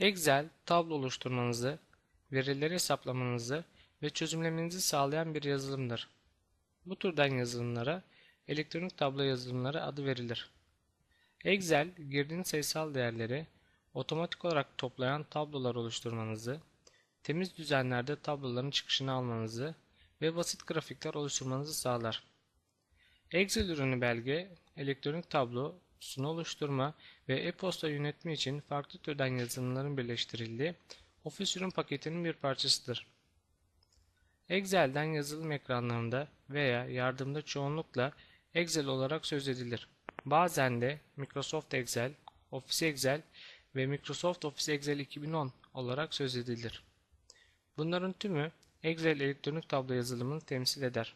Excel, tablo oluşturmanızı, verileri hesaplamanızı ve çözümlemenizi sağlayan bir yazılımdır. Bu türden yazılımlara elektronik tablo yazılımları adı verilir. Excel, girdiğiniz sayısal değerleri otomatik olarak toplayan tablolar oluşturmanızı, temiz düzenlerde tabloların çıkışını almanızı ve basit grafikler oluşturmanızı sağlar. Excel ürünü belge, elektronik tablo, sunu oluşturma ve e-posta yönetimi için farklı türden yazılımların birleştirildiği Office ürün paketinin bir parçasıdır. Excel'den yazılım ekranlarında veya yardımda çoğunlukla Excel olarak söz edilir. Bazen de Microsoft Excel, Office Excel ve Microsoft Office Excel 2010 olarak söz edilir. Bunların tümü Excel elektronik tablo yazılımını temsil eder.